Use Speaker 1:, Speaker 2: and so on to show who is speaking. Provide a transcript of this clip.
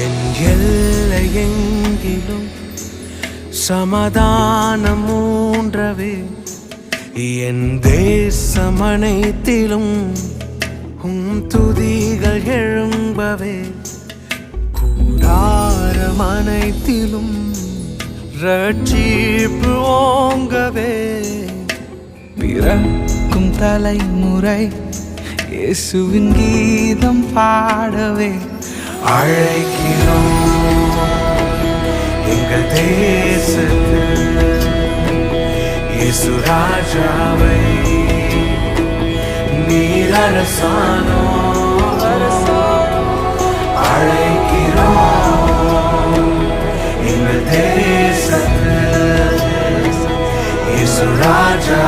Speaker 1: என் எல்லையெங்கிலும் சமாதானம் மூன்றவே என் தேசம் அனைத்திலும் உம் துதிகள் எழும்பவே கூடாரம் அனைத்திலும் ரட்சிப்பு ஓங்கவே
Speaker 2: பிறக்கும் தலைமுறை இயேசுவின் கீதம் பாடவே
Speaker 1: அழைக்கிறோம். எங்கள் தேசத்தில் இயேசு ராஜாவை நீர் அரசானோ? அழைக்கிறோம். எங்கள் தேசத்தில் இயேசு ராஜா